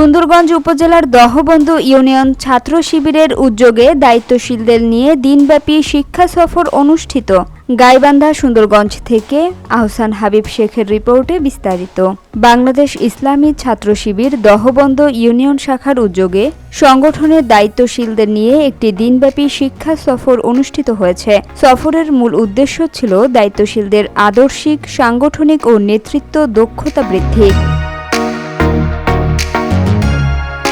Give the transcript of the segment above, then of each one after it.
সুন্দরগঞ্জ উপজেলার দহবন্ধু ইউনিয়ন ছাত্র শিবিরের উদ্যোগে দায়িত্বশীলদের নিয়ে দিনব্যাপী শিক্ষা সফর অনুষ্ঠিত। গাইবান্ধা সুন্দরগঞ্জ থেকে আহসান হাবিব শেখের রিপোর্টে বিস্তারিত। বাংলাদেশ ইসলামী ছাত্র শিবির দহবন্ধ ইউনিয়ন শাখার উদ্যোগে সংগঠনের দায়িত্বশীলদের নিয়ে একটি দিনব্যাপী শিক্ষা সফর অনুষ্ঠিত হয়েছে। সফরের মূল উদ্দেশ্য ছিল দায়িত্বশীলদের আদর্শিক, সাংগঠনিক ও নেতৃত্ব দক্ষতা বৃদ্ধি।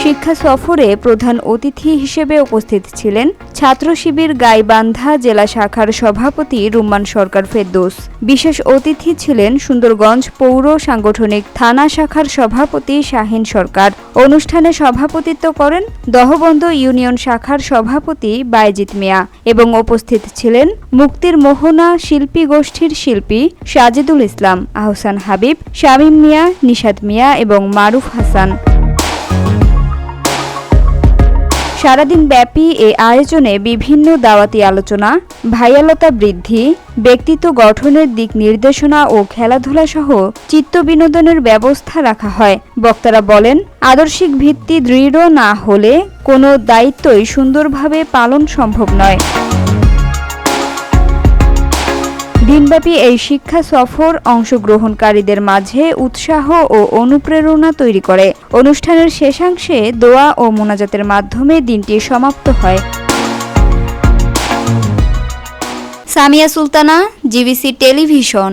শিক্ষা সফরে প্রধান অতিথি হিসেবে উপস্থিত ছিলেন ছাত্র শিবির গাইবান্ধা জেলা শাখার সভাপতি রুম্মান সরকার ফেরদৌস। বিশেষ অতিথি ছিলেন সুন্দরগঞ্জ পৌর সাংগঠনিক থানা শাখার সভাপতি শাহিন সরকার। অনুষ্ঠানে সভাপতিত্ব করেন দহবন্ধ ইউনিয়ন শাখার সভাপতি বাইজিত মিয়া এবং উপস্থিত ছিলেন মুক্তির মোহনা শিল্পী গোষ্ঠীর শিল্পী সাজিদুল ইসলাম, আহসান হাবিব, শামীম মিয়া নিশাদ মিয়া এবং মারুফ হাসান। সারাদিন ব্যাপী এ আয়োজনে বিভিন্ন দাওয়াতি আলোচনা, ভাইয়ালতা বৃদ্ধি, ব্যক্তিত্ব গঠনের দিক নির্দেশনা ও খেলাধুলা সহ চিত্ত বিনোদনের ব্যবস্থা রাখা হয়। বক্তারা বলেন, আদর্শিক ভিত্তি দৃঢ় না হলে কোনো দায়িত্বই সুন্দরভাবে পালন সম্ভব নয়। দিনব্যাপী এই শিক্ষা সফর অংশগ্রহণকারীদের মাঝে উৎসাহ ও অনুপ্রেরণা তৈরি করে। অনুষ্ঠানের শেষাংশে দোয়া ও মোনাজাতের মাধ্যমে দিনটি সমাপ্ত হয়। Samia Sultana, GBC television.